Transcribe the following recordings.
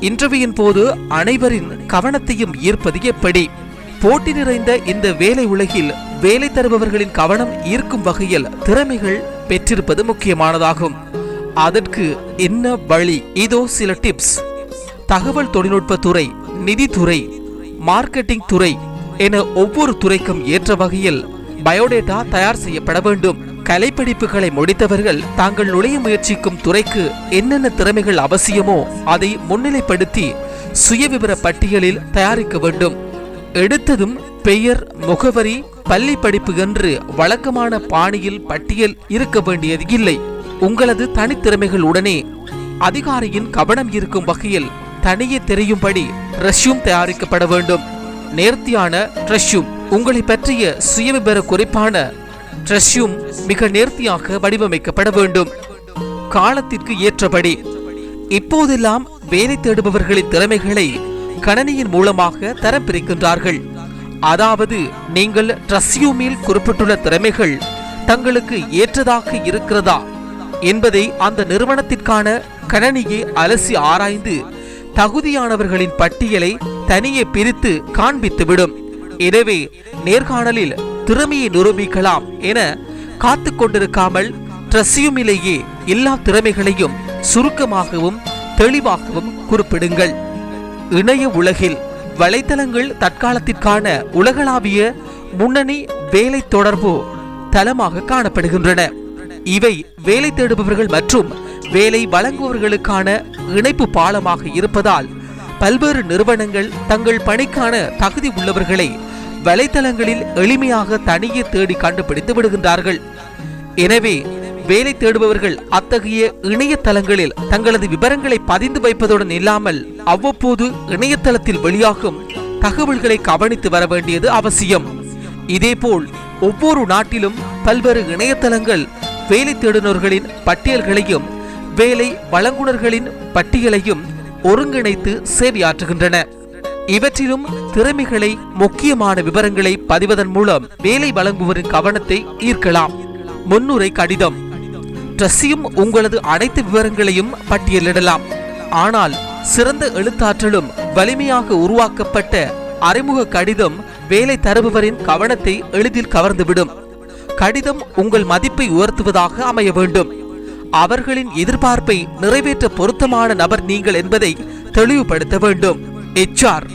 இன்டர்வியூவின் போது அனைவரின் கவனத்தையும் ஈர்ப்பது எப்படி? போட்டி நிறைந்த இந்த வேலை உலகில் வேலை தருபவர்களின் கவனம் ஈர்க்கும் வகையில் திறமைகள் பெற்றிருப்பது முக்கியமானதாகும். அதற்கு என்ன வழி? இதோ சில டிப்ஸ் தகவல் தொழில்நுட்ப துறை நிதித்துறை மார்க்கெட்டிங் துறை என ஒவ்வொரு துறைக்கும் ஏற்ற வகையில் பயோடேட்டா தயார் செய்யப்பட வேண்டும். கலைப்படிப்புகளை முடித்தவர்கள் தாங்கள் நுழைய முயற்சிக்கும் துறைக்கு என்னென்ன திறமைகள் அவசியமோ அதை முன்னிலைப்படுத்தி சுயவிவர பட்டியலில் தயாரிக்க வேண்டும். எடுத்ததும் பெயர் முகவரி பள்ளி படிப்பு என்று வழக்கமான பாணியில் பட்டியல் இருக்க வேண்டியது இல்லை. உங்களது தனித்திறமைகள் உடனே அதிகாரியின் கவனம் இருக்கும் வகையில் தனியே தெரியும்படி ரெஷ்யூம் தயாரிக்கப்பட வேண்டும். நேர்த்தியான ரெஷ்யூம் உங்களை பற்றிய சுயவிபர குறிப்பான ரெஷ்யூம் மிக நேர்த்தியாக வடிவமைக்கப்பட வேண்டும். காலத்திற்கு ஏற்றபடி. இப்போதெல்லாம் வேலை தேடுபவர்களின் திறமைகளை கணனியின் மூலமாக தரம் பிரிக்கின்றார்கள். அதாவது நீங்கள் ட்ரஸ்யூமில் குறிப்பிட்டுள்ள திறமைகள் தங்களுக்கு ஏற்றதாக இருக்கிறதா என்பதை அந்த நிறுவனத்திற்கான கணனியை அலசி ஆராய்ந்து தகுதியானவர்களின் பட்டியலை தனியே பிரித்து காண்பித்துவிடும். எனவே நேர்காணலில் திறமையை நிரூபிக்கலாம் என காத்து கொண்டிருக்காமல் ட்ரஸ்யூமிலேயே எல்லா திறமைகளையும் சுருக்கமாகவும் தெளிவாகவும் குறிப்பிடுங்கள். இணைய உலகில் வலைத்தளங்கள் தற்காலத்திற்கான உலகளாவிய முன்னணி வேலை தொடர்பு தளமாக காணப்படுகின்றன. இவை வேலை தேடுபவர்கள் மற்றும் வேலை வழங்குபவர்களுக்கான இணைப்பு பாலமாக இருப்பதால் பல்வேறு நிறுவனங்கள் தங்கள் பணிக்கான தகுதி உள்ளவர்களை வலைத்தளங்களில் எளிமையாக தனியே தேடி கண்டுபிடித்து விடுகின்றார்கள். எனவே வேலை தேடுபவர்கள் அத்தகைய இணையதளங்களில் தங்களது விவரங்களை பதிந்து வைப்பதுடன் இல்லாமல் அவ்வப்போது இணையதளத்தில் வெளியாகும் தகவல்களை கவனித்து வர வேண்டியது அவசியம். இதேபோல் ஒவ்வொரு நாட்டிலும் பல்வேறு இணையதளங்கள் வேலை தேடுநர்களின் பட்டியல்களையும் வேலை வழங்குனர்களின் பட்டியலையும் ஒருங்கிணைத்து சேவையாற்றுகின்றன. இவற்றிலும் திறமைகளை முக்கியமான விவரங்களை பதிவதன் மூலம் வேலை வழங்குவரின் கவனத்தை ஈர்க்கலாம். முன்னுரை கடிதம். ட்ரெஸ்ஸியும் உங்களது அனைத்து விவரங்களையும் பட்டியலிடலாம். ஆனால் சிறந்த எழுத்தாற்றலும் வலிமையாக உருவாக்கப்பட்ட அறிமுக கடிதம் வேலை தருபவரின் கவனத்தை எளிதில் கவர்ந்துவிடும். கடிதம் உங்கள் மதிப்பை உயர்த்துவதாக அமைய வேண்டும். அவர்களின் எதிர்பார்ப்பை நிறைவேற்ற பொருத்தமான நபர் நீங்கள் என்பதை தெளிவுபடுத்த வேண்டும். எச்ஆர்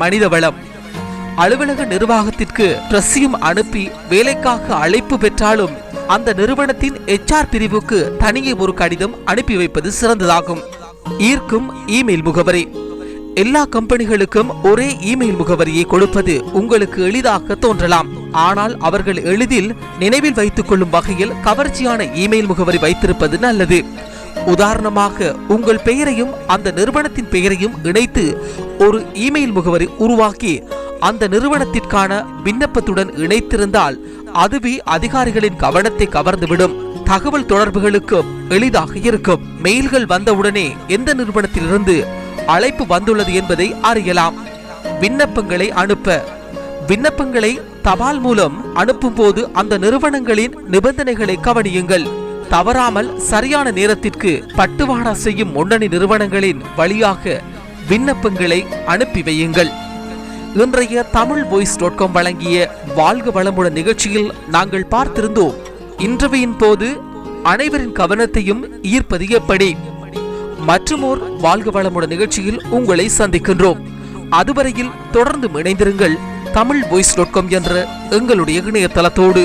மனிதவளம் அலுவலக நிர்வாகத்திற்கு ட்ரெஸ்ஸையும் அனுப்பி வேலைக்காக அழைப்பு பெற்றாலும் அந்த நிறுவனத்தின் எச்ஆர் பிரிவுக்கு தனியே ஒரு கடிதம் அனுப்பி வைப்பது சிறந்ததாகும். ஈர்க்கும் இமெயில் முகவரி. எல்லா கம்பெனிகளுக்கும் ஒரே இமெயில் முகவரியை கொடுப்பது உங்களுக்கு எளிதாக தோன்றலாம். ஆனால் அவர்கள் எளிதில் நினைவில் வைத்துக் கொள்ளும் வகையில் கவர்ச்சியான இமெயில் முகவரி வைத்திருப்பது நல்லது. உதாரணமாக உங்கள் பெயரையும் அந்த நிறுவனத்தின் பெயரையும் இணைத்து ஒரு இமெயில் முகவரி உருவாக்கி அந்த நிறுவனத்திற்கான விண்ணப்பத்துடன் இணைத்திருந்தால் அதுவே அதிகாரிகளின் கவனத்தை கவர்ந்துவிடும். தகவல் தொடர்புகளுக்கு எளிதாக இருக்கும். மெயில்கள் வந்தவுடனே எந்த நிறுவனத்திலிருந்து அழைப்பு வந்துள்ளது என்பதை அறியலாம். விண்ணப்பங்களை அனுப்ப. விண்ணப்பங்களை தபால் மூலம் அனுப்பும் போது அந்த நிறுவனங்களின் நிபந்தனைகளை கவனியுங்கள். தவறாமல் சரியான நேரத்திற்கு பட்டுவாடா செய்யும் முன்னணி நிறுவனங்களின் வழியாக விண்ணப்பங்களை அனுப்பி வையுங்கள். இன்றைய தமிழ் வாய்ஸ் டாட் காம் வழங்கிய வாழ்க வளமுடன் நிகழ்ச்சியில் நாங்கள் பார்த்திருந்தோம். இன்டர்வியின் போது அனைவரின் கவனத்தையும் ஈர்ப்பது எப்படி மற்றுமோர் வாழ்க வளமுடன் நிகழ்ச்சியில் உங்களை சந்திக்கின்றோம். அதுவரையில் தொடர்ந்து இணைந்திருங்கள் தமிழ் வாய்ஸ் டாட் காம் என்ற எங்களுடைய இணையதளத்தோடு.